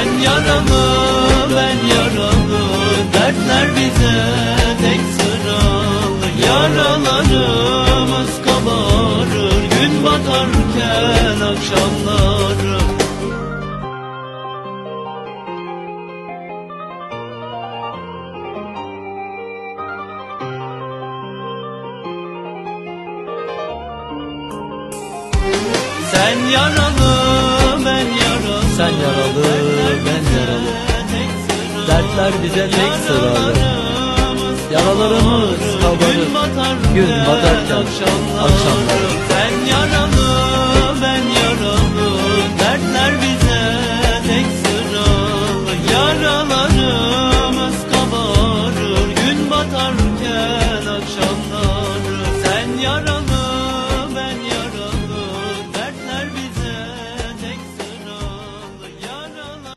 Sen yaralı ben yaralı Dertler bize tek sıralı. Yaralarımız kabarır Gün batarken akşamları. Sen yaralı ben yaralı. Sen ben yaralı. Dertler bize tek sıralı. Yaralarımız kabarır. Gün batarken akşamları. Sen yaralı ben yaralı. Dertler bize tek sıralı. Yaralarımız kabarır. Gün batarken akşamları. Sen yaralı